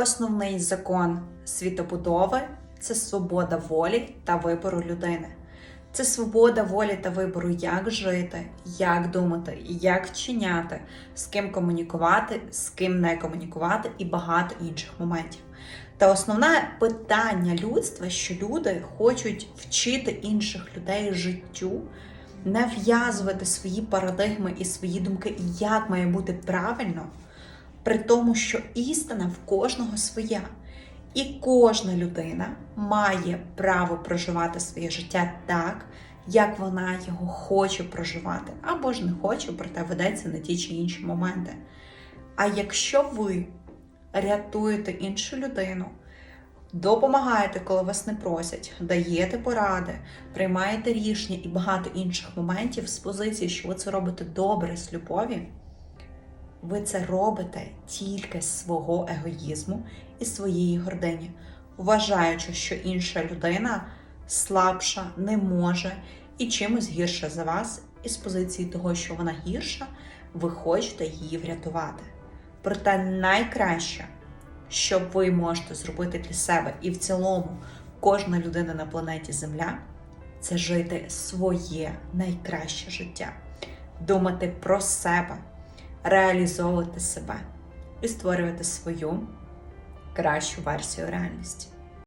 Основний закон світобудови це свобода волі та вибору людини. Це свобода волі та вибору, як жити, як думати, як вчиняти, з ким комунікувати, з ким не комунікувати і багато інших моментів. Та основне питання людства, що люди хочуть вчити інших людей життю, нав'язувати свої парадигми і свої думки, як має бути правильно, при тому, що істина в кожного своя. І кожна людина має право проживати своє життя так, як вона його хоче проживати, або ж не хоче, проте ведеться на ті чи інші моменти. А якщо ви рятуєте іншу людину, допомагаєте, коли вас не просять, даєте поради, приймаєте рішення і багато інших моментів з позиції, що ви це робите добре з любові, ви це робите тільки з свого егоїзму і своєї гордині, вважаючи, що інша людина слабша, не може і чимось гірша за вас, і з позиції того, що вона гірша, ви хочете її врятувати. Проте найкраще, що ви можете зробити для себе, і в цілому кожна людина на планеті Земля це жити своє найкраще життя, думати про себе, реалізовувати себе і створювати свою кращу версію реальності.